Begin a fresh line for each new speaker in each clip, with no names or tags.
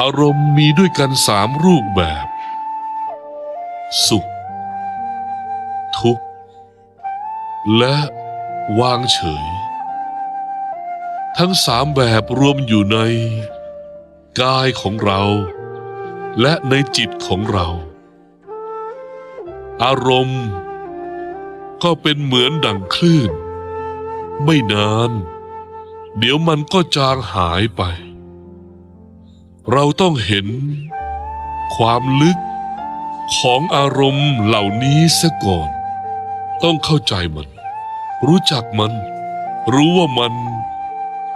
อารมณ์มีด้วยกันสามรูปแบบ สุข ทุกข์ และวางเฉย ทั้งสามแบบรวมอยู่ใน กายของเรา และในจิตของเรา อารมณ์ ก็เป็นเหมือนดั่งคลื่น ไม่นาน เดี๋ยวมันก็จางหายไป เราต้องเห็น ความลึกของอารมณ์เหล่านี้เสียก่อน ต้องเข้าใจมัน รู้จักมัน รู้ว่ามัน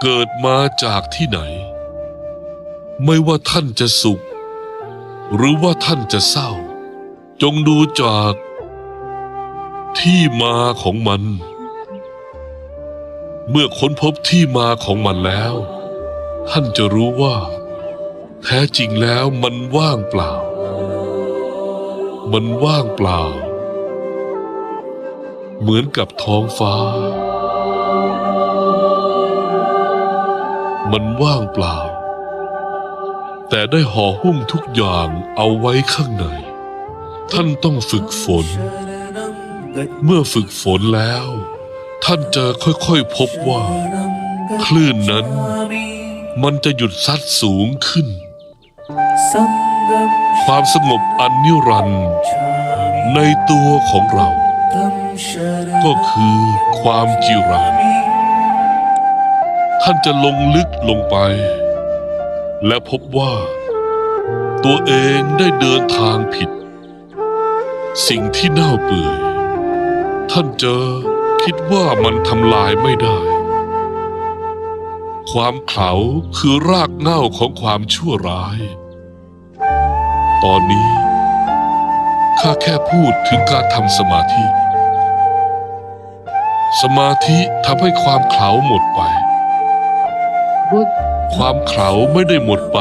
เกิดมาจากที่ไหน ไม่ว่าท่านจะสุข หรือว่าท่านจะเศร้า จงดูจาก ที่มาของมัน เมื่อค้นพบที่มาของมันแล้ว ท่านจะรู้ว่า แท้จริงแล้วมันว่างเปล่า มันว่างเปล่า เหมือนกับท้องฟ้า มันว่างเปล่า แต่ได้ห่อหุ้มทุกอย่างเอาไว้ข้างใน ท่านต้องฝึกฝน เมื่อฝึกฝนแล้ว ท่านจะค่อยๆพบว่า คลื่นนั้นมันจะหยุดซัดสูงขึ้น ความสงบอันนิรันดร์ในตัวของเรา ก็คือความจิราท่านจะลงลึกลงไป และพบว่า ตัวเองได้เดินทางผิด สิ่งที่เน่าเปื่อย ท่านเจอคิดว่ามันทำลายไม่ได้ ความเขาคือรากเหง้าของความชั่วร้าย ตอนนี้ ข้าแค่พูดถึงการทำสมาธิ สมาธิทำให้ความเขลาหมดไป ความเขลาไม่ได้หมดไป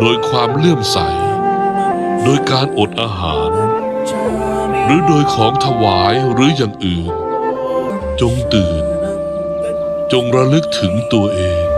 โดยความเลื่อมใส โดยการอดอาหาร หรือโดยของถวายหรืออย่างอื่น จงตื่น จงระลึกถึงตัวเอง